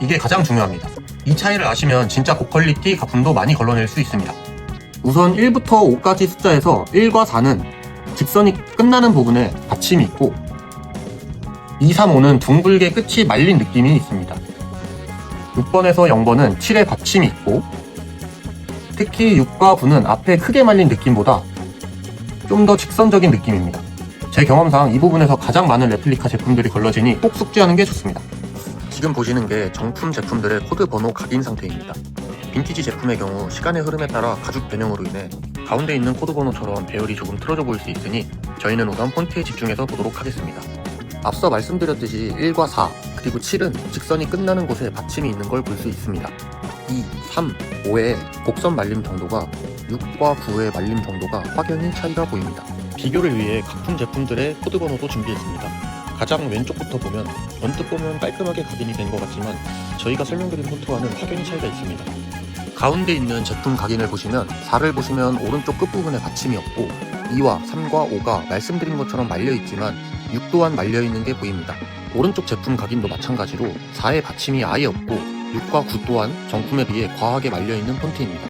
이게 가장 중요합니다. 이 차이를 아시면 진짜 고퀄리티 가품도 많이 걸러낼 수 있습니다. 우선 1부터 5까지 숫자에서 1과 4는 직선이 끝나는 부분에 받침이 있고 2, 3, 5는 둥글게 끝이 말린 느낌이 있습니다. 6번에서 0번은 7에 받침이 있고 특히 6과 9는 앞에 크게 말린 느낌보다 좀 더 직선적인 느낌입니다. 제 경험상 이 부분에서 가장 많은 레플리카 제품들이 걸러지니 꼭 숙지하는 게 좋습니다. 지금 보시는 게 정품 제품들의 코드 번호 각인 상태입니다. 빈티지 제품의 경우 시간의 흐름에 따라 가죽 변형으로 인해 가운데 있는 코드 번호처럼 배열이 조금 틀어져 보일 수 있으니 저희는 우선 폰트에 집중해서 보도록 하겠습니다. 앞서 말씀드렸듯이 1과 4 그리고 7은 직선이 끝나는 곳에 받침이 있는 걸 볼 수 있습니다. 2, 3, 5의 곡선 말림 정도가 6과 9의 말림 정도가 확연히 차이가 보입니다. 비교를 위해 각품 제품들의 코드 번호도 준비했습니다. 가장 왼쪽부터 보면 언뜻 보면 깔끔하게 각인이 된 것 같지만 저희가 설명드린 폰트와는 확연히 차이가 있습니다. 가운데 있는 제품 각인을 보시면 4를 보시면 오른쪽 끝부분에 받침이 없고 2와 3과 5가 말씀드린 것처럼 말려 있지만 6 또한 말려 있는 게 보입니다. 오른쪽 제품 각인도 마찬가지로 4의 받침이 아예 없고 6과 9 또한 정품에 비해 과하게 말려 있는 폰트입니다.